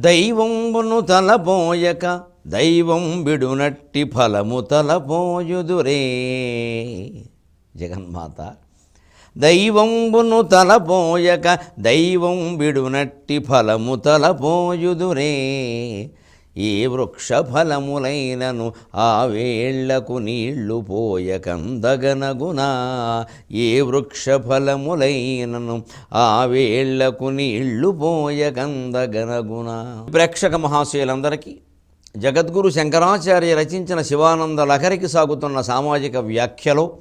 దైవంబును తలపోయక దైవం బిడునట్టి ఫలము తలపోయుదురే జగన్మాత దైవంబును తలపోయక దైవం బిడునట్టి ఫలము తలపోయుదురే ఏ వృక్షఫలములైనను ఆ వేళ్ళకు నీళ్ళు పోయకందగనగునా ఏ వృక్షఫలములైనను ఆ వేళ్ళకు నీళ్ళు పోయకందగనగునా ప్రేక్షక మహాశయులందరికీ జగద్గురు శంకరాచార్య రచించిన శివానంద లహరికి సాగుతున్న సామాజిక వ్యాఖ్యలో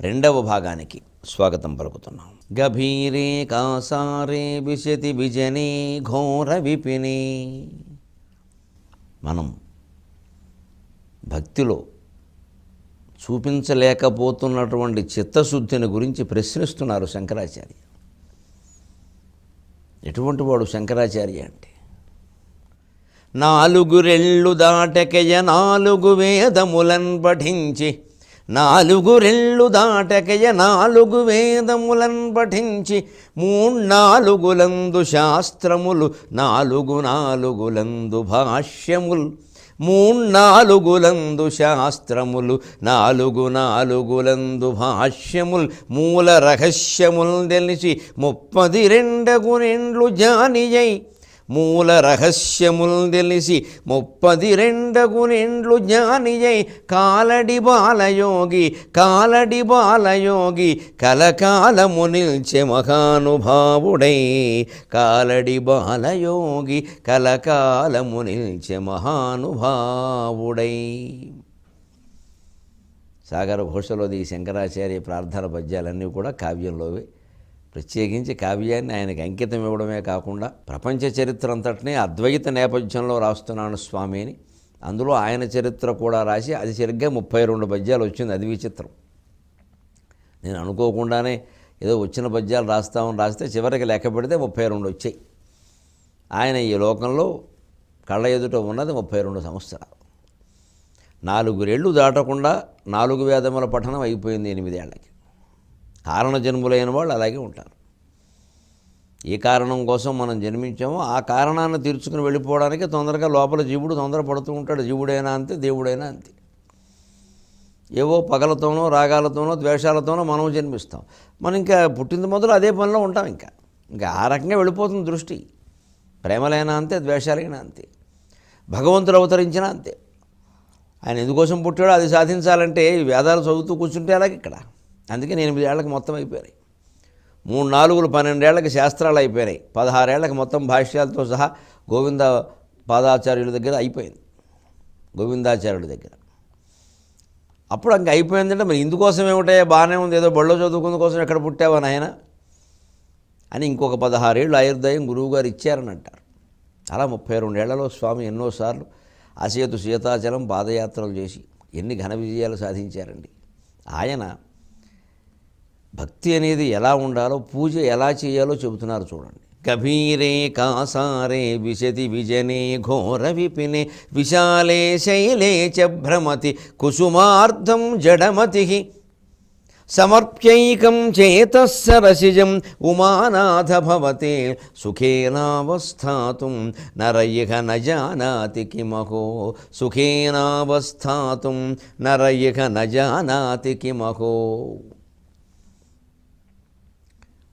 రెండవ భాగానికి స్వాగతం పలుకుతున్నాం. గభీరే కాసారే విశతి విజనే ఘోర విపినే. మనం భక్తిలో చూపించలేకపోతున్నటువంటి చిత్తశుద్ధిని గురించి ప్రశ్నిస్తున్నారు శంకరాచార్య. ఎటువంటి వాడు శంకరాచార్య అంటే? నాలుగు రెళ్ళు దాటకయ నాలుగు వేదములను పఠించి నాలుగు రెళ్ళు దాటకయ నాలుగు వేదములను పఠించి మూడు శాస్త్రములు నాలుగు నాలుగులందు భాష్యములు. మూడు శాస్త్రములు నాలుగు నాలుగులందు భాష్యముల్. మూల రహస్యముల్ తెలిసి ముప్పది రెండగు రెండ్లు జానియై మూల రహస్యముల్ తెలిసి ముప్పది రెండగు నిండ్లు జ్ఞానియై కాలడి బాలయోగి కాలడి బాలయోగి కలకాలము నిల్చె మహానుభావుడై. కాలడి బాలయోగి కలకాలము నిల్చె మహానుభావుడై. సాగర ఘోషలోది శంకరాచార్య ప్రార్థన పద్యాలన్నీ కూడా కావ్యంలోవే. ప్రత్యేకించి కావ్యాన్ని ఆయనకు అంకితం ఇవ్వడమే కాకుండా ప్రపంచ చరిత్ర అంతటినీ అద్వైత నేపథ్యంలో రాస్తున్నాను స్వామి అని అందులో ఆయన చరిత్ర కూడా రాసి అది సరిగ్గా ముప్పై రెండు పద్యాలు వచ్చింది. అది విచిత్రం. నేను అనుకోకుండానే ఏదో వచ్చిన పద్యాలు రాస్తామని రాస్తే చివరికి లెక్క పెడితే ముప్పై రెండు వచ్చాయి. ఆయన ఈ లోకంలో కళ్ళ ఎదుట ఉన్నది ముప్పై రెండు సంవత్సరాలు. నాలుగు రెళ్ళు దాటకుండా నాలుగు వేదముల పఠనం అయిపోయింది ఎనిమిదేళ్ళకి. కారణ జన్ములైన వాళ్ళు అలాగే ఉంటారు. ఏ కారణం కోసం మనం జన్మించామో ఆ కారణాన్ని తీర్చుకుని వెళ్ళిపోవడానికి తొందరగా లోపల జీవుడు తొందర పడుతూ ఉంటాడు. జీవుడైనా అంతే దేవుడైనా అంతే. ఏవో పగలతోనో రాగాలతోనో ద్వేషాలతోనో మనం జన్మిస్తాం. మనం ఇంకా పుట్టింది మొదలు అదే పనిలో ఉంటాం ఇంకా. ఇంకా ఆ రకంగా వెళ్ళిపోతుంది దృష్టి. ప్రేమలైనా అంతే ద్వేషాలైనా అంతే. భగవంతుడు అవతరించినా అంతే. ఆయన ఎందుకోసం పుట్టాడో అది సాధించాలంటే ఈ వేదాలు చదువుతూ కూర్చుంటే అలాగే ఇక్కడ? అందుకే ఎనిమిది ఏళ్ళకి మొత్తం అయిపోయినాయి. మూడు నాలుగులు పన్నెండేళ్ళకి శాస్త్రాలు అయిపోయినాయి. పదహారేళ్ళకు మొత్తం భాష్యాలతో సహా గోవింద పాదాచార్యుల దగ్గర అయిపోయింది. గోవిందాచార్యుల దగ్గర. అప్పుడు ఇంక అయిపోయిందంటే మరి ఇందుకోసం ఏమిటే? బాగానే ఉంది. ఏదో బళ్ళో చదువుకున్న కోసం ఎక్కడ పుట్టావా నాయన? అని ఇంకొక పదహారేళ్ళు ఆయుర్దాయం గురువుగారు ఇచ్చారని అంటారు అలా ముప్పై రెండేళ్ళలో స్వామి ఎన్నోసార్లు అసేతు సీతాచలం పాదయాత్రలు చేసి ఎన్ని ఘన విజయాలు సాధించారండి. ఆయన భక్తి అనేది ఎలా ఉండాలో పూజ ఎలా చేయాలో చెబుతున్నారు చూడండి. గభీరే కాసారే విశతి విజనే ఘోర విపినే విశాలే శైలే చ భ్రమతి కుసుమార్థం జడమతి సమర్ప్యైకం చేతరసిజం ఉమానాథ భవతే సుఖేనావస్థాతుం నరయిహ నజానాతి కిమహో సుఖేనావస్థాతుం నరయిహ నజానాతి కిమహో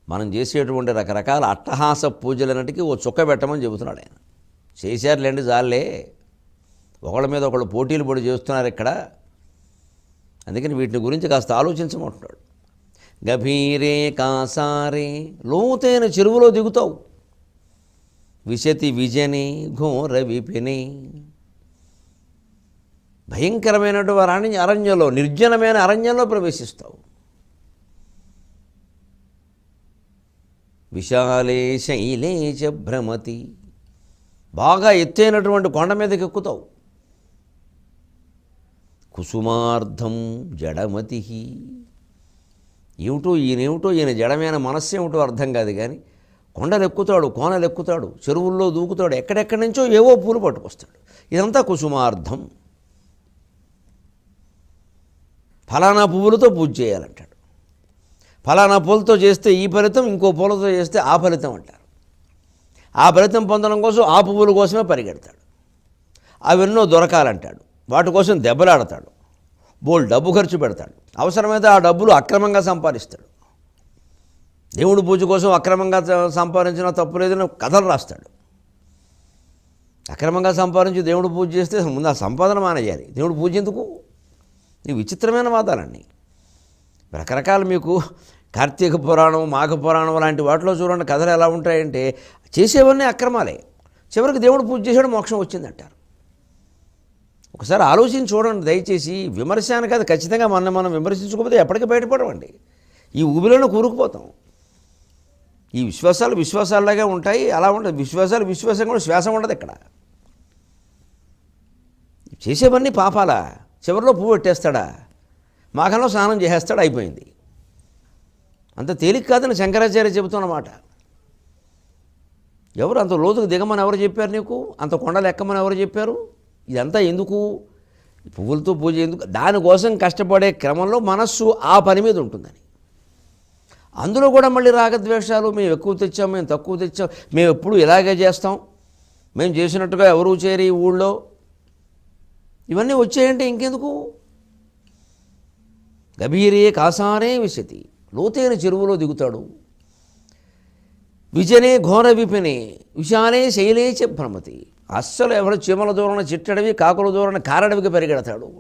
మనం చేసేటువంటి రకరకాల అట్టహాస పూజలన్నిటికీ ఓ చుక్క పెట్టమని చెబుతున్నాడు ఆయన. చేశారులేండి జాలే. ఒకళ్ళ మీద ఒకళ్ళు పోటీలు పడి చేస్తున్నారు ఇక్కడ. అందుకని వీటిని గురించి కాస్త ఆలోచించమంటున్నాడు. గభీరే కాసారే లోతైన చెరువులో దిగుతావు. విశతి విజని ఘోర విపిని. భయంకరమైనటువంటి అరణ్య అరణ్యంలో నిర్జనమైన అరణ్యంలో ప్రవేశిస్తావు. విశాలే శైలే చ భ్రమతి బాగా ఎత్తైనటువంటి కొండ మీదకి ఎక్కుతావు. కుసుమార్ధం జడమతి ఏమిటో ఈయనేమిటో ఈయన జడమైన మనస్సు ఏమిటో అర్థం కాదు కానీ కొండలు ఎక్కుతాడు కోనలు ఎక్కుతాడు చెరువుల్లో దూకుతాడు ఎక్కడెక్కడి నుంచో ఏవో పూలు పట్టుకొస్తాడు. ఇదంతా కుసుమార్ధం. ఫలానా పువ్వులతో పూజ చేయాలంటాడు. ఫలానా పూలతో చేస్తే ఈ ఫలితం ఇంకో పూలతో చేస్తే ఆ ఫలితం అంటారు. ఆ ఫలితం పొందడం కోసం ఆ పువ్వుల కోసమే పరిగెడతాడు. అవెన్నో దొరకాలంటాడు. వాటి కోసం దెబ్బలాడతాడు. బోల్ డబ్బు ఖర్చు పెడతాడు. అవసరమైతే ఆ డబ్బులు అక్రమంగా సంపాదిస్తాడు. దేవుడి పూజ కోసం అక్రమంగా సంపాదించినా సంపాదించిన తప్పు లేదని కథలు రాస్తాడు. అక్రమంగా సంపాదించి దేవుడు పూజ చేస్తే ముందు ఆ సంపాదన మానేయాలి. దేవుడు పూజ ఎందుకు? ఈ విచిత్రమైన వాదాలన్నీ. రకరకాల మీకు కార్తీక పురాణం మాఘ పురాణం లాంటి వాటిలో చూడండి కథలు ఎలా ఉంటాయంటే చేసేవన్నీ అక్రమాలే. చివరికి దేవుడు పూజ చేశాడు మోక్షం వచ్చిందంటారు. ఒకసారి ఆలోచించి చూడండి దయచేసి విమర్శాన్ని కాదు ఖచ్చితంగా మనం మనం విమర్శించుకోకపోతే ఎప్పటికీ బయటపడమండి ఈ ఊబిలోనే కూరుకుపోతాం. ఈ విశ్వాసాలు విశ్వాసాలలాగే ఉంటాయి అలా ఉండదు. విశ్వాసాలు విశ్వాసం కూడా శ్వాసం ఉండదు ఇక్కడ. చేసేవన్నీ పాపాలా? చివరిలో పువ్వు పెట్టేస్తాడా? మాఘంలో స్నానం చేసేస్తాడు అయిపోయింది. అంత తేలిక కాదని శంకరాచార్య చెబుతున్నమాట. ఎవరు అంత లోతుకు దిగమని ఎవరు చెప్పారు నీకు? అంత కొండలు ఎక్కమని ఎవరు చెప్పారు? ఇదంతా ఎందుకు? పువ్వులతో పూజ ఎందుకు? దానికోసం కష్టపడే క్రమంలో మనస్సు ఆ పని మీద ఉంటుందని. అందులో కూడా మళ్ళీ రాగద్వేషాలు మేము ఎక్కువ తెచ్చాం మేము తక్కువ తెచ్చాం మేము ఎప్పుడు ఇలాగే చేస్తాం. మేము చేసినట్టుగా ఎవరు చేరి ఈ ఊళ్ళో. ఇవన్నీ వచ్చాయంటే ఇంకెందుకు? గభీరే కాసానే విశతి. లోతైన చెరువులో దిగుతాడు. విజనే ఘోర విపినే విశాలే శైలే భ్రమతి. అస్సలు ఎవరు చీమల దూరణ చిట్టడవి కాకుల దూరణ కారడవికి పరిగెడతాడు.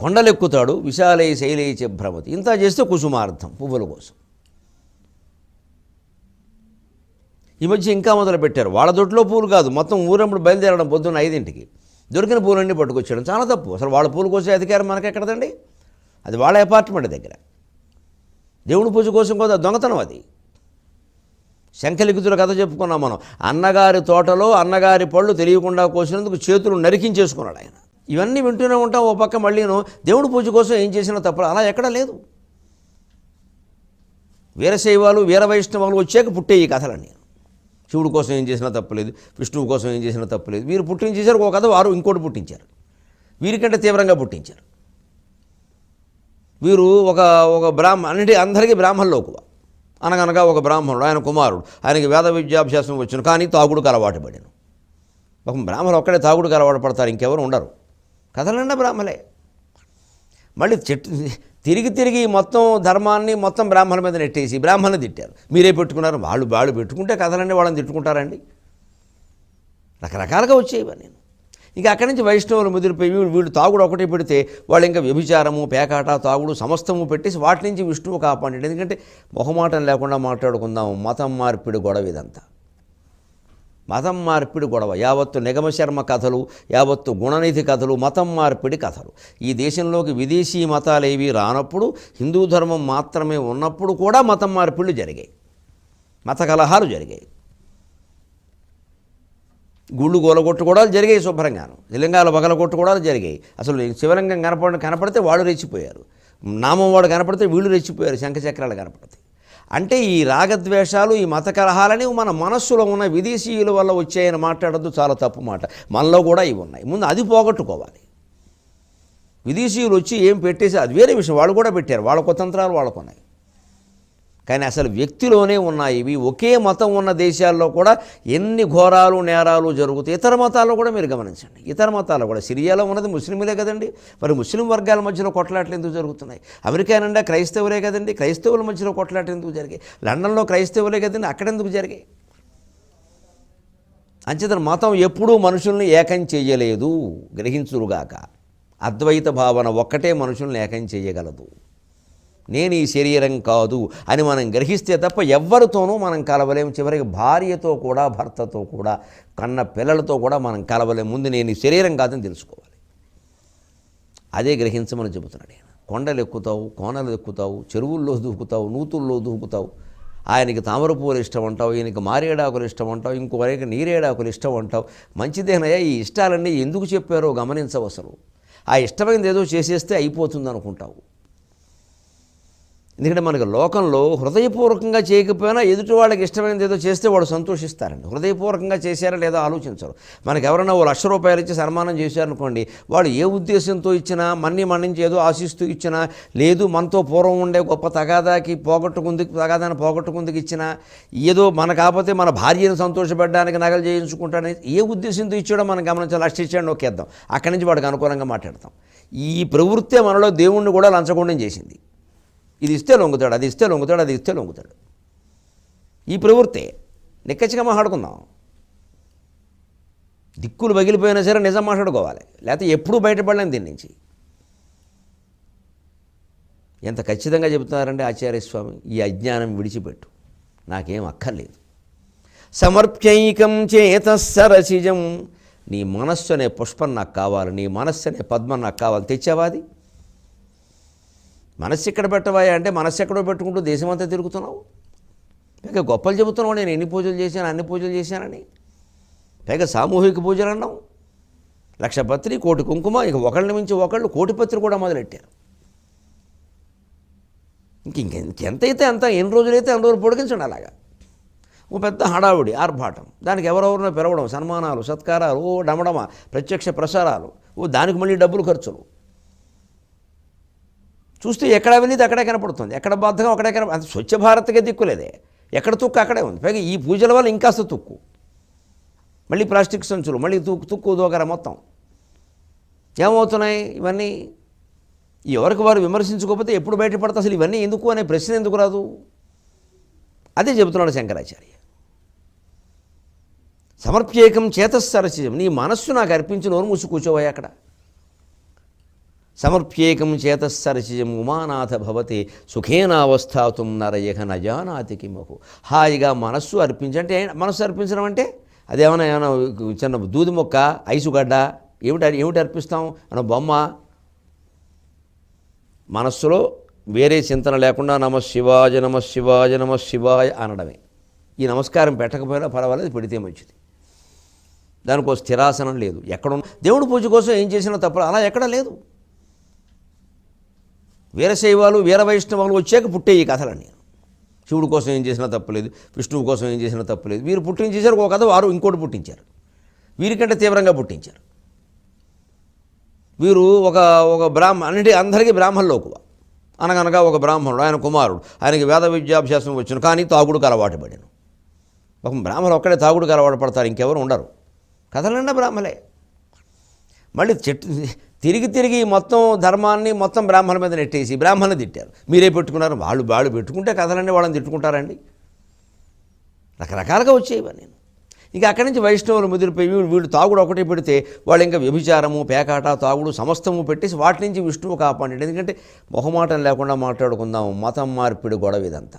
కొండలెక్కుతాడు విశాలే శైలేచ భ్రమతి. ఇంత చేస్తే కుసుమార్థం పువ్వుల కోసం. ఈ మధ్య ఇంకా మొదలు పెట్టారు వాళ్ళ దొడ్లో పూలు కాదు మొత్తం ఊరంపుడు బయలుదేరడం పొద్దున్న ఐదింటికి. దొరికిన పూలన్నీ పట్టుకొచ్చాడు చాలా తప్పు. అసలు వాళ్ళ పూలు కోసే అధికారం మనకెక్కడదండి? అది వాళ్ళ అపార్ట్మెంట్ దగ్గర. దేవుడి పూజ కోసం కూడా దొంగతనం అది. శంఖలిఖితుల కథ చెప్పుకున్నాం మనం. అన్నగారి తోటలో అన్నగారి పళ్ళు తెలియకుండా కోసినందుకు చేతులు నరికించేసుకున్నాడు ఆయన. ఇవన్నీ వింటూనే ఉంటాం ఓ పక్క మళ్ళీను దేవుడి పూజ కోసం ఏం చేసినా తప్ప అలా ఎక్కడా లేదు. వీరశైవాలు వీర వైష్ణవాలు వచ్చాక పుట్టే ఈ కథలన్నీ. శివుడి కోసం ఏం చేసినా తప్పలేదు విష్ణువు కోసం ఏం చేసినా తప్పలేదు. వీరు పుట్టించేశారు ఒక కథ వారు ఇంకోటి పుట్టించారు. వీరికంటే తీవ్రంగా పుట్టించారు. వీరు ఒక ఒక బ్రాహ్మ అన్నిటి అందరికీ బ్రాహ్మణులోకువ. అనగనగా ఒక బ్రాహ్మణుడు ఆయన కుమారుడు. ఆయనకి వేద విద్యాభ్యాసం వచ్చును కానీ తాగుడుకు అలవాటు పడాను. ఒక బ్రాహ్మణులు ఒక్కడే తాగుడుకు అలవాటు పడతారు ఇంకెవరు ఉండరు. కథలన్నా బ్రాహ్మలే. మళ్ళీ చెట్టు తిరిగి తిరిగి మొత్తం ధర్మాన్ని మొత్తం బ్రాహ్మణ మీద నెట్టేసి బ్రాహ్మణులు తిట్టారు. మీరే పెట్టుకున్నారు వాళ్ళు వాళ్ళు పెట్టుకుంటే కథలన్నీ వాళ్ళని తిట్టుకుంటారండి. రకరకాలుగా వచ్చేవి నేను ఇక అక్కడి నుంచి వైష్ణవులు ముదిరిపోయి వీళ్ళు తాగుడు ఒకటే పెడితే వాళ్ళు ఇంకా వ్యభిచారము పేకాట తాగుడు సమస్తము పెట్టేసి వాటి నుంచి విష్ణువు కాపాడండి. ఎందుకంటే మొహమాటం లేకుండా మాట్లాడుకుందాం మతం మార్పిడి గొడవ ఇదంతా. మతం మార్పిడి గొడవ. యావత్తు నిగమశర్మ కథలు యావత్తు గుణనిధి కథలు మతం మార్పిడి కథలు. ఈ దేశంలోకి విదేశీ మతాలు ఏవి రానప్పుడు హిందూ ధర్మం మాత్రమే ఉన్నప్పుడు కూడా మతం మార్పిళ్ళు జరిగాయి. మత కలహాలు జరిగాయి. గుళ్ళు కూడా జరిగాయి శుభ్రంగాను. లింగాలు కూడా జరిగాయి. అసలు శివలింగం కనపడ కనపడితే వాళ్ళు రెచ్చిపోయారు. నామం వాడు కనపడితే వీళ్ళు రెచ్చిపోయారు. శంఖచక్రాలు కనపడతాయి. అంటే ఈ రాగద్వేషాలు ఈ మత కలహాలని మన మనస్సులో ఉన్న విదేశీయుల వల్ల వచ్చాయని మాట్లాడద్దు చాలా తప్పు మాట. మనలో కూడా ఇవి ఉన్నాయి. ముందు అది పోగొట్టుకోవాలి. విదేశీయులు వచ్చి ఏం పెట్టేసి అది వేరే విషయం. వాళ్ళు కూడా పెట్టారు. వాళ్ళ కుతంత్రాలు వాళ్ళకున్నాయి కానీ అసలు వ్యక్తిలోనే ఉన్నాయి. ఇవి ఒకే మతం ఉన్న దేశాల్లో కూడా ఎన్ని ఘోరాలు నేరాలు జరుగుతాయి? ఇతర మతాల్లో కూడా మీరు గమనించండి. ఇతర మతాల్లో కూడా. సిరియాలో ఉన్నది ముస్లింలే కదండి. మరి ముస్లిం వర్గాల మధ్యలో కొట్లాటలు ఎందుకు జరుగుతున్నాయి? అమెరికా నిండా క్రైస్తవులే కదండి. క్రైస్తవుల మధ్యలో కొట్లాటలు ఎందుకు జరిగాయి? లండన్లో క్రైస్తవులే కదండి. అక్కడెందుకు జరిగాయి? అంచేతన మతం ఎప్పుడూ మనుషుల్ని ఏకం చేయలేదు. గ్రహించురుగాక. అద్వైత భావన ఒక్కటే మనుషుల్ని ఏకం చేయగలదు. నేను ఈ శరీరం కాదు అని మనం గ్రహిస్తే తప్ప ఎవ్వరితోనూ మనం కలవలేము చివరికి భార్యతో కూడా భర్తతో కూడా కన్న పిల్లలతో కూడా మనం కలవలేము ముందు నేను ఈ శరీరం కాదని తెలుసుకోవాలి. అదే గ్రహించమని చెబుతున్నాడు ఆయన. కొండలు ఎక్కుతావు కోనలు ఎక్కుతావు చెరువుల్లో దూకుతావు నూతుల్లో దూకుతావు. ఆయనకి తామరపూలు ఇష్టం అంటావు ఈయనకి మారేడాకులు ఇష్టం అంటావు ఇంకోవరకు నీరేడాకులు ఇష్టం అంటావు. మంచిదేనయ్యా ఈ ఇష్టాలన్నీ ఎందుకు చెప్పారో గమనించవసరం. ఆ ఇష్టమైనది ఏదో చేసేస్తే అయిపోతుంది అనుకుంటావు ఎందుకంటే మనకి లోకంలో హృదయపూర్వకంగా చేయకపోయినా ఎదుటి వాళ్ళకి ఇష్టమైనది ఏదో చేస్తే వాడు సంతోషిస్తారండి. హృదయపూర్వకంగా చేశారా లేదా ఆలోచించరు. మనకి ఎవరైనా ఓ లక్ష రూపాయలు ఇచ్చి సన్మానం చేశారనుకోండి వాడు ఏ ఉద్దేశంతో ఇచ్చినా మన్ని మన నుంచి ఏదో ఆశిస్తూ ఇచ్చినా లేదు మనతో పూర్వం ఉండే గొప్ప తగాదాకి పోగొట్టుకుంది తగాదాన్ని పోగొట్టుకుందుకు ఇచ్చినా ఏదో మన కాకపోతే మన భార్యను సంతోషపెట్టడానికి నగలు చేయించుకుంటానని ఏ ఉద్దేశంతో ఇచ్చాడో మనం గమనించాలి. లక్ష ఇచ్చాడు నొక్కేద్దాం. అక్కడి నుంచి వాడికి అనుకూలంగా మాట్లాడతాం. ఈ ప్రవృత్తే మనలో దేవుణ్ణి కూడా లంచగొండం చేసింది. ఇది ఇస్తే లొంగుతాడు అది ఇస్తే లొంగుతాడు అది ఇస్తే లొంగుతాడు. ఈ ప్రవృత్తే నిక్కచ్చిగా మాట్లాడుకుందాం. దిక్కులు పగిలిపోయినా సరే నిజం మాట్లాడుకోవాలి. లేకపోతే ఎప్పుడూ బయటపడలేం దీని నుంచి. ఎంత ఖచ్చితంగా చెబుతున్నారంటే ఆచార్యస్వామి ఈ అజ్ఞానం విడిచిపెట్టు. నాకేం అక్కర్లేదు. సమర్ప్యైకం చేత సరసిజం నీ మనస్సు అనే పుష్పం నాకు కావాలి నీ మనస్సు అనే పద్మం నాకు కావాలి. తెచ్చావాది మనస్సు ఎక్కడ పెట్టవాయా అంటే మనస్సు ఎక్కడో పెట్టుకుంటూ దేశమంతా తిరుగుతున్నావు? పైగా గొప్పలు చెబుతున్నావు నేను ఎన్ని పూజలు చేశాను అన్ని పూజలు చేశానని. పైగా సామూహిక పూజలు అన్నావు. లక్షపత్రి కోటి కుంకుమ ఇక ఒకళ్ళని మించి ఒకళ్ళు కోటిపత్రి కూడా మొదలెట్టారు. ఇంక ఇంక ఎంతైతే అంత ఎన్ని రోజులైతే అన్ని రోజులు పొడిగించండి అలాగా. ఓ పెద్ద హడావుడి ఆర్భాటం. దానికి ఎవరెవరినో పిలవడం సన్మానాలు సత్కారాలు ఓ డమడమ ప్రత్యక్ష ప్రసారాలు. ఓ దానికి మళ్ళీ డబ్బులు ఖర్చులు. చూస్తే ఎక్కడ అవినీతి అక్కడే కనపడుతుంది. ఎక్కడ బద్ధకం అక్కడే కనప అంత స్వచ్ఛ భారత్కే దిక్కులేదే ఎక్కడ తుక్కు అక్కడే ఉంది. పైగా ఈ పూజల వల్ల ఇంకాస్త తుక్కు. మళ్ళీ ప్లాస్టిక్ సంచులు మళ్ళీ తుక్కు తుక్కు దోగర మొత్తం. ఏమవుతున్నాయి? ఇవన్నీ ఎవరికి వారు విమర్శించుకోకపోతే ఎప్పుడు బయటపడతా అసలు ఇవన్నీ ఎందుకు అనే ప్రశ్న ఎందుకు రాదు? అదే చెబుతున్నాడు శంకరాచార్య. సమర్ప్యేకం చేతస్సరసిజం. నీ మనస్సు నాకు అర్పించి నోరు మూసి కూర్చోవయ్యా అక్కడ. సమర్ప్యేకం చేతస్సరసిజం ఉమానాథ భవతి సుఖేనావస్థాతుం నరయహ నజానాతి కిమహు. హాయిగా మనస్సు అర్పించంటే మనస్సు అర్పించడం అంటే అదేమైనా ఏమైనా చిన్న దూది మొక్క ఐసుగడ్డ ఏమిటి ఏమిటి అర్పిస్తాం? అన్న బొమ్మ? మనస్సులో వేరే చింతన లేకుండా నమ శివాజ నమ శివాజ నమ శివాయ అనడమే. ఈ నమస్కారం పెట్టకపోయినా పర్వాలేదు పెడితే మంచిది. దానికి స్థిరాసనం లేదు. ఎక్కడ దేవుడి పూజ కోసం ఏం చేసినా తప్ప అలా ఎక్కడ లేదు. వీరశైవాలు వీర వైష్ణవాలు వచ్చాక పుట్టే ఈ కథలన్నీ. శివుడి కోసం ఏం చేసినా తప్పలేదు విష్ణువు కోసం ఏం చేసినా తప్పలేదు. వీరు పుట్టించేశారు ఒక కథ వారు ఇంకోటి పుట్టించారు. వీరికంటే తీవ్రంగా పుట్టించారు. వీరు ఒక ఒక బ్రాహ్మ అన్నిటి అందరికీ బ్రాహ్మణులు ఎక్కువ అనగనగా ఒక బ్రాహ్మణుడు ఆయన కుమారుడు. ఆయనకి వేద విద్యాభ్యాసం వచ్చిన కానీ తాగుడుకు అలవాటు పడాను. ఒక బ్రాహ్మణులు ఒక్కడే తాగుడుకు అలవాటు పడతారు ఇంకెవరు ఉండరు. కథలన్నా బ్రాహ్మలే. మళ్ళీ చెట్టు తిరిగి తిరిగి మొత్తం ధర్మాన్ని మొత్తం బ్రాహ్మణ మీద నెట్టేసి బ్రాహ్మణ్ తిట్టారు. మీరే పెట్టుకున్నారు వాళ్ళు వాళ్ళు పెట్టుకుంటే కథలన్నీ వాళ్ళని తిట్టుకుంటారండి. రకరకాలుగా వచ్చేవి నేను. ఇంకా అక్కడి నుంచి వైష్ణవులు ముదిరిపోయి వీళ్ళు వీళ్ళు తాగుడు ఒకటే పెడితే వాళ్ళు ఇంకా వ్యభిచారము పేకాట తాగుడు సమస్తము పెట్టేసి వాటి నుంచి విష్ణువు కాపాడండి. ఎందుకంటే మొహమాటం లేకుండా మాట్లాడుకుందాం మతం మార్పిడి గొడవ ఇదంతా.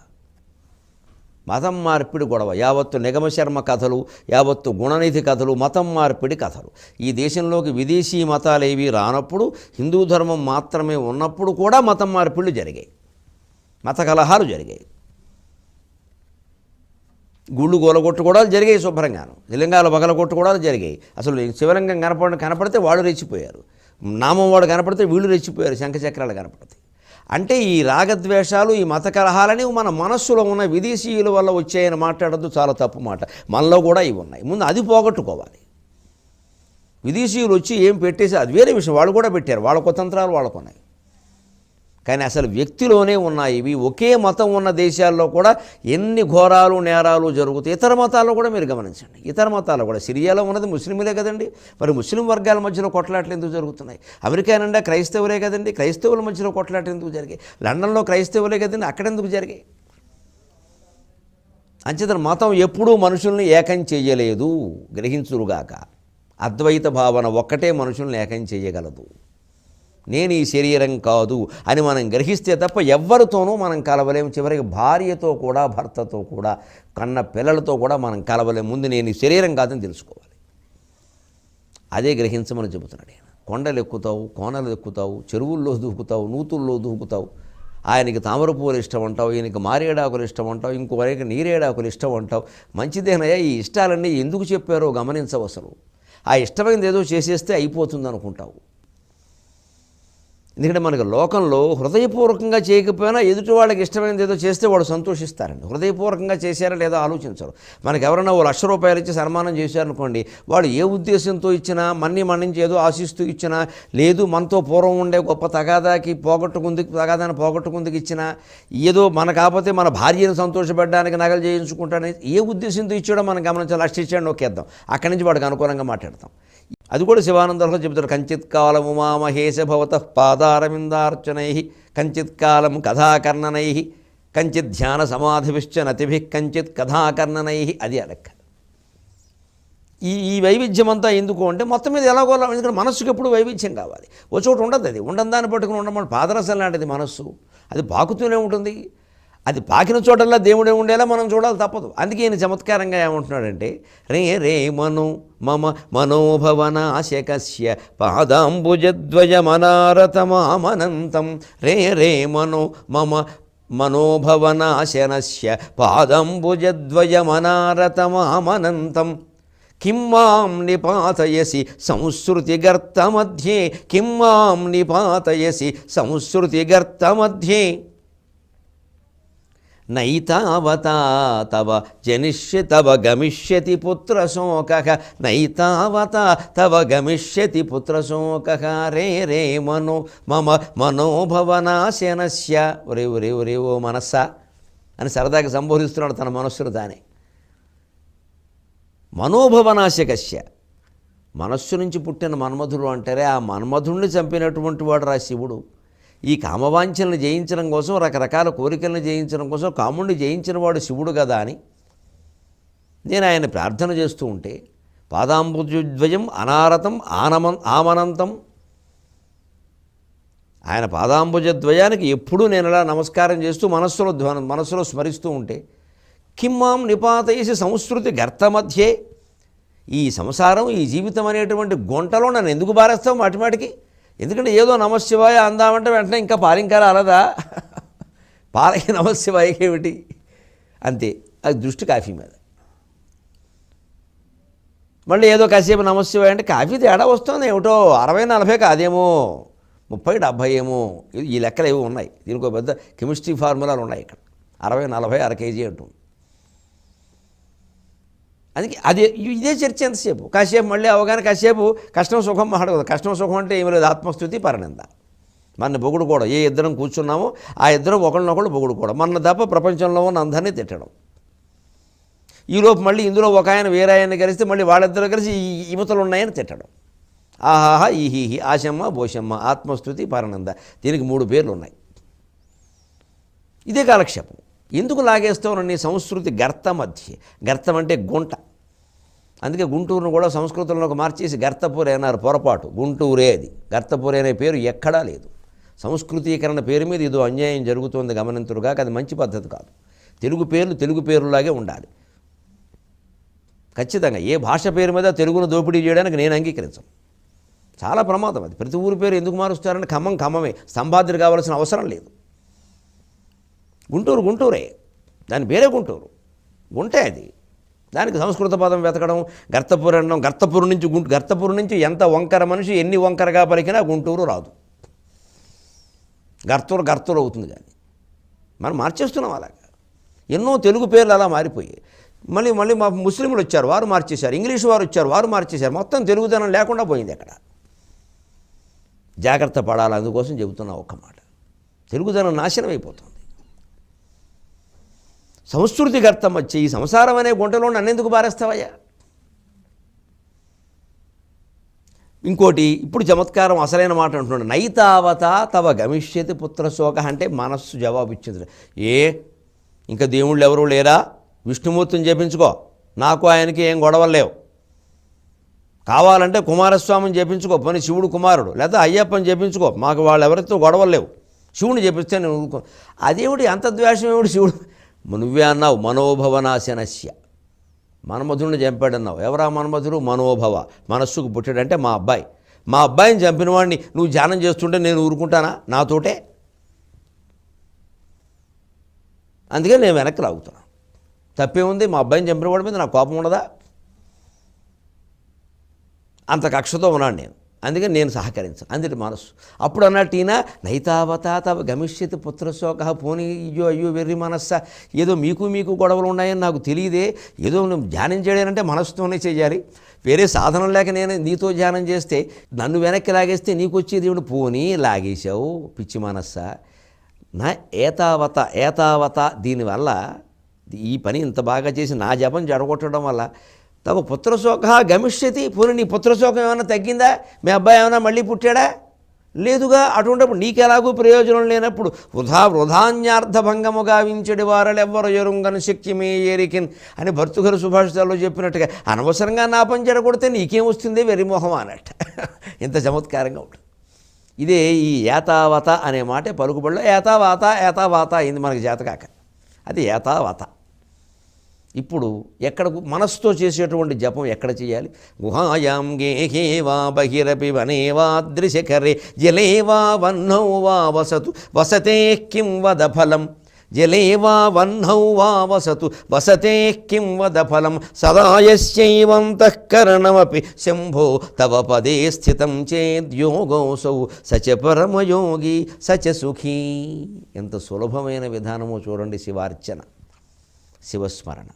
మతం మార్పిడి గొడవ యావత్తు నిగమశర్మ కథలు యావత్తు గుణనిధి కథలు మతం మార్పిడి కథలు. ఈ దేశంలోకి విదేశీ మతాలు ఏవి రానప్పుడు హిందూ ధర్మం మాత్రమే ఉన్నప్పుడు కూడా మతం మార్పిళ్ళు జరిగాయి. మత కలహాలు జరిగాయి. గుళ్ళు గోలగొట్టుకోవడాలు జరిగాయి శుభ్రంగాను. లింగాలు పగలగొట్టుకోవడాలు జరిగాయి. అసలు శివలింగం కనపడ కనపడితే వాడు రెచ్చిపోయారు. నామం వాడు కనపడితే వీళ్ళు రెచ్చిపోయారు. శంఖచక్రాలు కనపడతాయి. అంటే ఈ రాగద్వేషాలు ఈ మత కలహాలని మన మనస్సులో ఉన్న విదేశీయుల వల్ల వచ్చాయని మాట్లాడద్దు చాలా తప్పు మాట. మనలో కూడా ఇవి ఉన్నాయి. ముందు అది పోగొట్టుకోవాలి. విదేశీయులు వచ్చి ఏం పెట్టేసి అది వేరే విషయం. వాళ్ళు కూడా పెట్టారు. వాళ్ళ కుతంత్రాలు వాళ్ళకు ఉన్నాయి కానీ అసలు వ్యక్తిలోనే ఉన్నాయి. ఇవి ఒకే మతం ఉన్న దేశాల్లో కూడా ఎన్ని ఘోరాలు నేరాలు జరుగుతాయి? ఇతర మతాల్లో కూడా మీరు గమనించండి. ఇతర మతాల్లో కూడా. సిరియాలో ఉన్నది ముస్లింలే కదండి. మరి ముస్లిం వర్గాల మధ్యలో కొట్లాట్లు ఎందుకు జరుగుతున్నాయి? అమెరికా నిండా క్రైస్తవులే కదండి. క్రైస్తవుల మధ్యలో కొట్లాట్లు ఎందుకు జరిగాయి? లండన్లో క్రైస్తవులే కదండి. అక్కడెందుకు జరిగాయి? అంచేతన మతం ఎప్పుడూ మనుషుల్ని ఏకం చేయలేదు. గ్రహించురుగాక. అద్వైత భావన ఒక్కటే మనుషుల్ని ఏకం చేయగలదు. నేను ఈ శరీరం కాదు అని మనం గ్రహిస్తే తప్ప ఎవ్వరితోనూ మనం కలవలేము. చివరికి భార్యతో కూడా భర్తతో కూడా కన్న పిల్లలతో కూడా మనం కలవలేము. ముందు నేను ఈ శరీరం కాదని తెలుసుకోవాలి. అదే గ్రహించమని చెబుతున్నాడు ఆయన కొండలు ఎక్కుతావు కోనలు ఎక్కుతావు చెరువుల్లో దూకుతావు నూతుల్లో దూకుతావు. ఆయనకి తామర పువ్వులు ఇష్టం అంటావు ఈయనకి మారేడాకులు ఇష్టం అంటావు ఇంకోరికి నీరేడాకులు ఇష్టం అంటావు మంచిదేనయ్యా ఈ ఇష్టాలన్నీ ఎందుకు చెప్పారో గమనించవసలు ఆ ఇష్టమైనది ఏదో చేసేస్తే అయిపోతుంది అనుకుంటావు ఎందుకంటే మనకు లోకంలో హృదయపూర్వకంగా చేయకపోయినా ఎదుటి వాళ్ళకి ఇష్టమైనది ఏదో చేస్తే వాడు సంతోషిస్తారండి. హృదయపూర్వకంగా చేశారా లేదా ఆలోచించరు. మనకి ఎవరైనా ఓ లక్ష రూపాయలు ఇచ్చి సన్మానం చేశారనుకోండి వాడు ఏ ఉద్దేశంతో ఇచ్చినా మన్ని మన నుంచి ఏదో ఆశిస్తూ ఇచ్చినా లేదు మనతో పూర్వం ఉండే గొప్ప తగాదాకి పోగొట్టుకుందుకు తగాదాన్ని పోగొట్టుకుందుకు ఇచ్చినా ఏదో మన కాకపోతే మన భార్యను సంతోషపెట్టడానికి నగలు చేయించుకుంటానని ఏ ఉద్దేశంతో ఇచ్చాడో మనం గమనించాలి. లక్ష ఇచ్చాడు నొక్కేద్దాం. అక్కడి నుంచి వాడికి అనుకూలంగా మాట్లాడతాం. అది కూడా శివానందంలో చెబుతారు కంచిత్ కాలము మామహేశ భవత పాదారవిందార్చనై కంచిత్ కాలం కథాకర్ణనై కంచిత్ ధ్యాన సమాధిభిశ్చ నతిభి కంచిత్ కథాకర్ణనై అది అలెక్క ఈ ఈ వైవిధ్యం అంతా ఎందుకు అంటే మొత్తం మీద ఎలాగోలా ఎందుకంటే మనస్సుకి ఎప్పుడు వైవిధ్యం కావాలి. ఓ చోట ఉండదు అది. ఉండని దాన్ని పట్టుకుని ఉండమని పాదరసం లాంటిది మనస్సు. అది బాకుతూనే ఉంటుంది. అది పాకిన చోటల్లా దేవుడే ఉండేలా మనం చూడాలి తప్పదు. అందుకే ఈయన చమత్కారంగా ఏమంటున్నాడంటే రే రే మను మమ మనోభవన ఆశకస్య పాదాంబుజద్వయమనారతమామనంతం. రే రే మను మమ మనోభవన ఆశనస్య పాదంబుజద్వయమనారతమామనంతం. కిం మాం నిపాతయసి సంస్కృతిగర్తమధ్యే కిం మాం నిపాతయసి సంస్కృతిగర్తమధ్యే. నైతావతా తవ జనిష్య తవ గమిష్యతి పుత్రశోక. నైతావతా తవ గమిష్యతి పుత్రశోక. రే రే మనో మమ మనోభవనాశనస్య. ఒరే ఒరే ఒరే ఓ మనస్సా అని సరదాగా సంబోధిస్తున్నాడు తన మనస్సును తానే. మనోభవనాశకస్య. మనస్సు నుంచి పుట్టిన మన్మధుడు అంటారే ఆ మన్మధుడిని చంపినటువంటి వాడు రా శివుడు. ఈ కామవాంఛలను జయించడం కోసం రకరకాల కోరికలను జయించడం కోసం కాముడిని జయించిన వాడు శివుడు కదా అని నేను ఆయన ప్రార్థన చేస్తూ ఉంటే పాదాంబుజద్వయం అనారతం ఆనమం ఆమనంతం. ఆయన పాదాంబుజద్వయానికి ఎప్పుడూ నేను ఇలా నమస్కారం చేస్తూ మనస్సులో ధ్వన మనస్సులో స్మరిస్తూ ఉంటే కిమ్మాం నిపాతయసి సంస్కృతి గర్త మధ్యే ఈ సంసారం ఈ జీవితం అనేటువంటి గుంటలో నన్ను ఎందుకు బారేస్తావు మాటిమాటికి ఎందుకంటే ఏదో నమశివాయ అందామంటే వెంటనే ఇంకా పాలింకాల అలదా పాలకి నమశివాయకేమిటి అంతే. అది దృష్టి కాఫీ మీద. మళ్ళీ ఏదో కాసేపు నమశివాయ అంటే కాఫీ తేడా వస్తుంది ఏమిటో? అరవై నలభై కాదేమో? ముప్పై డెబ్భై ఏమో? ఈ లెక్కలు ఏవో ఉన్నాయి. దీనికి పెద్ద కెమిస్ట్రీ ఫార్ములాలు ఉన్నాయి ఇక్కడ. అరవై నలభై అర కేజీ అంటుంది. అందుకే అదే ఇదే చర్చ ఎంతసేపు? కాసేపు మళ్ళీ అవగానే కాసేపు కష్టం సుఖం మాట్లాడదు కష్టం సుఖం అంటే ఏమి లేదు. ఆత్మస్థుతి పరనింద. మన బొగుడు కూడా ఏ ఇద్దరం కూర్చున్నామో ఆ ఇద్దరం ఒకళ్ళనొకళ్ళు బొగుడు మన తప్ప ప్రపంచంలో ఉన్న అందరినీ తిట్టడం. ఈలోపు మళ్ళీ ఇందులో ఒక ఆయన వేరే ఆయన కలిస్తే మళ్ళీ వాళ్ళిద్దరూ కలిసి ఈ ఇమతలు ఉన్నాయని తిట్టడం. ఆహాహా ఈహీహి ఆశమ్మ భోషమ్మ ఆత్మస్థుతి పరనంద. దీనికి మూడు పేర్లు ఉన్నాయి ఇదే కాలక్షేపం. ఎందుకు లాగేస్తావు నీ సంస్కృతి గర్త మధ్య గర్తం అంటే గుంట. అందుకే గుంటూరును కూడా సంస్కృతంలోకి మార్చేసి గర్తపూరే అన్నారు పొరపాటు. గుంటూరే అది. గర్తపూరే అనే పేరు ఎక్కడా లేదు. సంస్కృతీకరణ పేరు మీద ఇదో అన్యాయం జరుగుతోంది గమనింతురుగాక అది మంచి పద్ధతి కాదు. తెలుగు పేర్లు తెలుగు పేరులాగే ఉండాలి. ఖచ్చితంగా ఏ భాష పేరు మీద తెలుగును దోపిడీ చేయడానికి నేను అంగీకరించను. చాలా ప్రమాదం అది. ప్రతి ఊరి పేరు ఎందుకు మారుస్తారంటే ఖమ్మం ఖమ్మమే. సంపాద్రి కావాల్సిన అవసరం లేదు. గుంటూరు గుంటూరే. దాని పేరే గుంటూరు. గుంటే అది. దానికి సంస్కృత పదం వెతకడం గర్తపూర్ అనడం గర్తపూర్ నుంచి గుంటు గర్తపూర్ నుంచి ఎంత వంకర మనిషి ఎన్ని వంకరగా పలికినా గుంటూరు రాదు. గర్తూరు గర్తూరు అవుతుంది కానీ. మనం మార్చేస్తున్నాం అలాగా. ఎన్నో తెలుగు పేర్లు అలా మారిపోయాయి. మళ్ళీ మళ్ళీ మా ముస్లింలు వచ్చారు వారు మార్చేశారు. ఇంగ్లీష్ వారు వచ్చారు వారు మార్చేశారు. మొత్తం తెలుగుదనం లేకుండా పోయింది అక్కడ. జాగ్రత్త పడాలి అందుకోసం చెబుతున్నా ఒక్క మాట. తెలుగుదనం నాశనం అయిపోతుంది సంస్కృతి గర్తం వచ్చి ఈ సంసారం అనే గుంటలో నన్నెందుకు బారేస్తావయ్యా? ఇంకోటి ఇప్పుడు చమత్కారం అసలైన మాట అంటున్నాడు. నైతావత తవ గమిష్యతి పుత్రశోక అంటే మనస్సు జవాబు ఇచ్చింది ఏ? ఇంకా దేవుళ్ళు ఎవరూ లేరా? విష్ణుమూర్తిని చేపించుకో నాకు ఆయనకి ఏం గొడవలు లేవు. కావాలంటే కుమారస్వామిని చేపించుకో పని శివుడు కుమారుడు. లేదా అయ్యప్పని చేపించుకో మాకు వాళ్ళు ఎవరితో గొడవలు లేవు. శివుని చేపిస్తే నేను ఊరుకో. అదేమిటి అంత ద్వేషం? ఏమిటి శివుడు? నువ్వే అన్నావు మనోభవనాశనస్య. మన్మధుడిని చంపాడన్నావు. ఎవరా మన్మధుడు మనోభవ. మనస్సుకు పుట్టాడంటే మా అబ్బాయి. మా అబ్బాయిని చంపిన వాడిని నువ్వు ధ్యానం చేస్తుంటే నేను ఊరుకుంటానా? నాతోటే? అందుకే నేను వెనక్కి లాగుతున్నా. తప్పేముంది? మా అబ్బాయిని చంపిన వాడి మీద నాకు కోపం ఉండదా? అంత కక్షతో ఉన్నాను నేను. అందుకని నేను సహకరించను. అందుటి మనస్సు. అప్పుడు అన్నట్టు ఈయన నైతావతా తవ గమిష్యతి పుత్రశోక పోనీ అయ్యో అయ్యో వెర్రి మనస్స. ఏదో మీకు మీకు గొడవలు ఉన్నాయని నాకు తెలియదే. ఏదో నువ్వు ధ్యానం చేయడానంటే మనస్సుతోనే చేయాలి. వేరే సాధనం లేక నేను నీతో ధ్యానం చేస్తే నన్ను వెనక్కి లాగేస్తే నీకు వచ్చే దేవుడు పోనీ లాగేశావు పిచ్చి మనస్స. నా ఏతావత ఏతావత దీనివల్ల ఈ పని ఇంత బాగా చేసి నా జపం జడగొట్టడం వల్ల తమ పుత్రశోక గమిష్యతి. పోనీ నీ పుత్రశోకం ఏమైనా తగ్గిందా? మీ అబ్బాయి ఏమైనా మళ్ళీ పుట్టాడా? లేదుగా అటువంటిప్పుడు నీకెలాగూ ప్రయోజనం లేనప్పుడు వృధా వృధాన్యార్థభంగము గావించడి వారలెవ్వరు ఎరుంగని శక్తిమే ఎరికిన్ అని భర్తుగారు సుభాషితాల్లో చెప్పినట్టుగా అనవసరంగా నాపం పని నీకేం వస్తుంది వెరిమోహం అన్నట్ట. ఇంత చమత్కారంగా ఉంటుంది ఇదే ఈ ఏతావత అనే మాట పలుకుబడిలో ఏతావాత ఏతావాత అయింది మనకి జాతకాక. అది ఏతావత ఇప్పుడు ఎక్కడ మనస్సుతో చేసేటువంటి జపం ఎక్కడ చేయాలి? గుహాయాం గేహే వా బహిరపి వనే వా దృశకరే జలే వా వన్నౌ వా వసతు వసతే కిం వద ఫలం? జలే వా వన్నౌ వా వసతు వసతే కిం వద ఫలం? సదాయశ్చైవంతఃకరణమపి శంభో తవ పదే స్థితం చేద్యోగోసౌ సచ పరమయోగి సచ సుఖీ. ఎంత సులభమైన విధానమో చూడండి శివార్చన శివస్మరణ.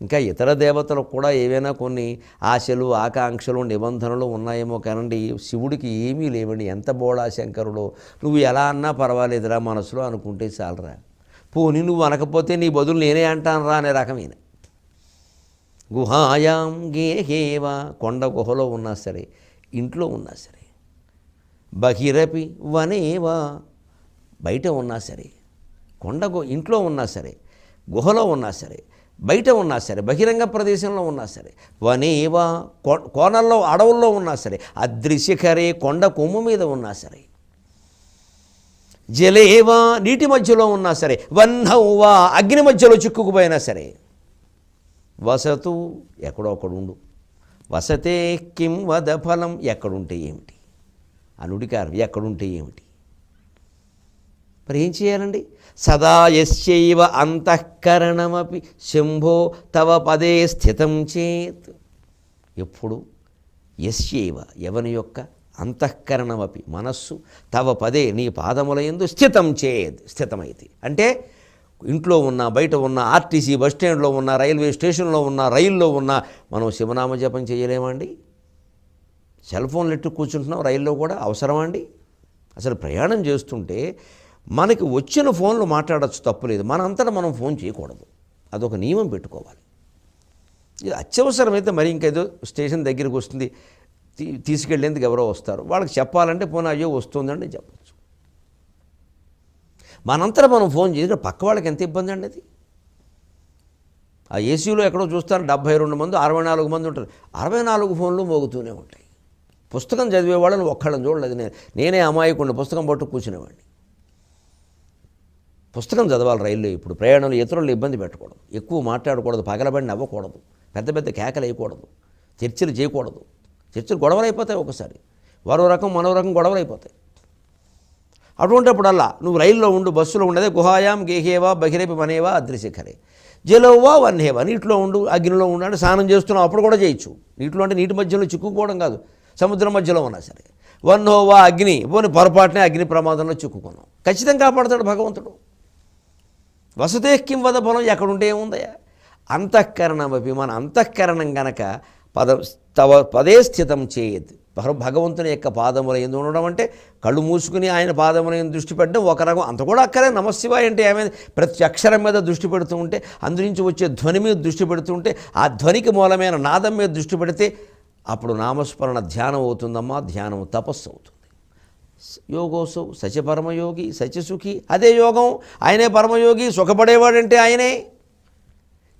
ఇంకా ఇతర దేవతలకు కూడా ఏవైనా కొన్ని ఆశలు ఆకాంక్షలు నిబంధనలు ఉన్నాయేమో కానండి శివుడికి ఏమీ లేవండి. ఎంత బోళా శంకరుడు. నువ్వు ఎలా అన్నా పర్వాలేదురా మనసులో అనుకుంటే చాలరా. పోనీ నువ్వు అనకపోతే నీ బదులు నేనే అంటాను రా అనే రకమైన. గుహాయాం గేహేవా కొండ గుహలో ఉన్నా సరే ఇంట్లో ఉన్నా సరే బహిరపి వనేవా బయట ఉన్నా సరే కొండ గు ఇంట్లో ఉన్నా సరే గుహలో ఉన్నా సరే బయట ఉన్నా సరే బహిరంగ ప్రదేశంలో ఉన్నా సరే వనేవా కోణల్లో కోనల్లో అడవుల్లో ఉన్నా సరే అదృశ్యకరే కొండ కొమ్ము మీద ఉన్నా సరే జలేవా నీటి మధ్యలో ఉన్నా సరే వన్నౌవా అగ్ని మధ్యలో చిక్కుకుపోయినా సరే వసతు ఎక్కడో ఒకడుండు వసతే కిం వద ఫలం ఎక్కడుంటే ఏమిటి? అనుడికారం ఎక్కడుంటే ఏమిటి? మరి ఏం చేయాలండి? సదా యస్యైవ అంతఃకరణమపి. శంభో తవ పదే స్థితం చేత్. ఎప్పుడు? యస్యైవ ఎవని యొక్క? అంతఃకరణమపి. మనస్సు తవ పదే నీ పాదముల యందు స్థితం చేద్ స్థితమైతే. అంటే ఇంట్లో ఉన్న బయట ఉన్న ఆర్టీసీ బస్ స్టాండ్లో ఉన్న రైల్వే స్టేషన్లో ఉన్న రైల్లో ఉన్న మనం శివనామ జపం చేయలేమండి సెల్ ఫోన్లు ఎట్టు కూర్చుంటున్నాం రైల్లో కూడా అవసరమా అండి? అసలు ప్రయాణం చేస్తుంటే మనకి వచ్చిన ఫోన్లు మాట్లాడచ్చు తప్పులేదు. మనంతటా మనం ఫోన్ చేయకూడదు. అదొక నియమం పెట్టుకోవాలి. ఇది అత్యవసరమైతే మరి ఇంకేదో స్టేషన్ దగ్గరికి వస్తుంది. తీ తీసుకెళ్ళేందుకు ఎవరో వస్తారు. వాళ్ళకి చెప్పాలంటే పోనీ అయ్యో వస్తుందండి చెప్పచ్చు. మనంతటా మనం ఫోన్ చేసి పక్క వాళ్ళకి ఎంత ఇబ్బంది అండి అది? ఆ ఏసీలో ఎక్కడో చూస్తారు డెబ్బై రెండు మంది అరవై నాలుగు మంది ఉంటారు. అరవై నాలుగు ఫోన్లు మోగుతూనే ఉంటాయి. పుస్తకం చదివే వాళ్ళని ఒక్కళ్ళని చూడలేదు నేను. నేనే అమాయకుండా పుస్తకం పట్టు కూర్చునేవాడిని. పుస్తకం చదవాలి రైల్లో ఇప్పుడు ప్రయాణంలో ఇతరులు ఇబ్బంది పెట్టకూడదు. ఎక్కువ మాట్లాడకూడదు పగలబడి నవ్వకూడదు పెద్ద పెద్ద కేకలు వేయకూడదు చర్చలు చేయకూడదు. చర్చలు గొడవలు అయిపోతాయి ఒకసారి. మరో రకం మరో రకం గొడవలు అయిపోతాయి అటువంటిప్పుడల్లా నువ్వు రైల్లో ఉండు బస్సులో ఉండేదే గుహాయాం గేహేవా బహిరేపి మనేవా అద్రిశిఖరే. జలోవా వన్హేవా నీటిలో ఉండు అగ్నిలో ఉండు అంటే స్నానం చేస్తున్నావు అప్పుడు కూడా చేయొచ్చు. నీటిలో అంటే నీటి మధ్యలో చిక్కుకోవడం కాదు సముద్రం మధ్యలో ఉన్నా సరే. వన్హోవా అగ్ని పోనీ పొరపాటునే అగ్ని ప్రమాదంలో చిక్కుకున్నాం. ఖచ్చితంగా కాపాడతాడు భగవంతుడు. వసతే కిం వద ఎక్కడుంటే ఏముందయా అంతఃకరణమపి మన అంతఃకరణం గనక పద తవ పదే స్థితం చేయదు భగవంతుని యొక్క పాదముల ఎందు ఉండడం అంటే కళ్ళు మూసుకుని ఆయన పాదముల ఎందు దృష్టి పెట్టడం ఒక రకం. అంత కూడా అక్కడే నమశివాయ అంటే ఏమైంది ప్రతి అక్షరం మీద దృష్టి పెడుతూ ఉంటే అందు నుంచి వచ్చే ధ్వని మీద దృష్టి పెడుతూ ఉంటే ఆ ధ్వనికి మూలమైన నాదం మీద దృష్టి పెడితే అప్పుడు నామస్మరణ ధ్యానం అవుతుందమ్మా ధ్యానం తపస్సు అవుతుంది. యోగోసౌ సచ పరమయోగి సచసుఖి అదే యోగం ఆయనే పరమయోగి సుఖపడేవాడంటే ఆయనే.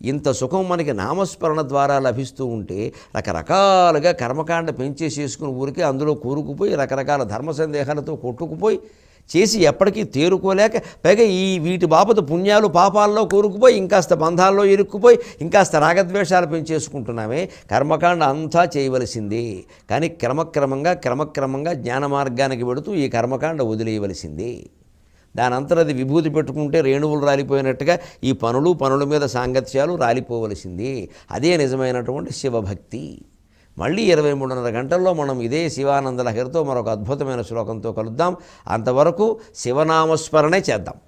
ఇంత సుఖం మనకి నామస్మరణ ద్వారా లభిస్తూ ఉంటే రకరకాలుగా కర్మకాండ పెంచేసేసుకుని ఊరికే అందులో కూరుకుపోయి రకరకాల ధర్మ సందేహాలతో కొట్టుకుపోయి చేసి ఎప్పటికీ తేరుకోలేక పైగా ఈ వీటి బాపత పుణ్యాలు పాపాల్లో కూరుకుపోయి ఇంకాస్త బంధాల్లో ఇరుక్కుపోయి ఇంకాస్త రాగద్వేషాలు పెంచేసుకుంటున్నామే. కర్మకాండ అంతా చేయవలసింది. కానీ క్రమక్రమంగా క్రమక్రమంగా జ్ఞాన మార్గానికి వెడుతూ ఈ కర్మకాండ వదిలేయవలసింది. దాని అది విభూతి పెట్టుకుంటే రేణువులు రాలిపోయినట్టుగా ఈ పనులు పనుల మీద సాంగత్యాలు రాలిపోవలసింది. అదే నిజమైనటువంటి శివభక్తి. మళ్ళీ ఇరవై మూడున్నర గంటల్లో మనం ఇదే శివానంద లహరితో మరొక అద్భుతమైన శ్లోకంతో కలుద్దాం. అంతవరకు శివనామస్మరణే చేద్దాం.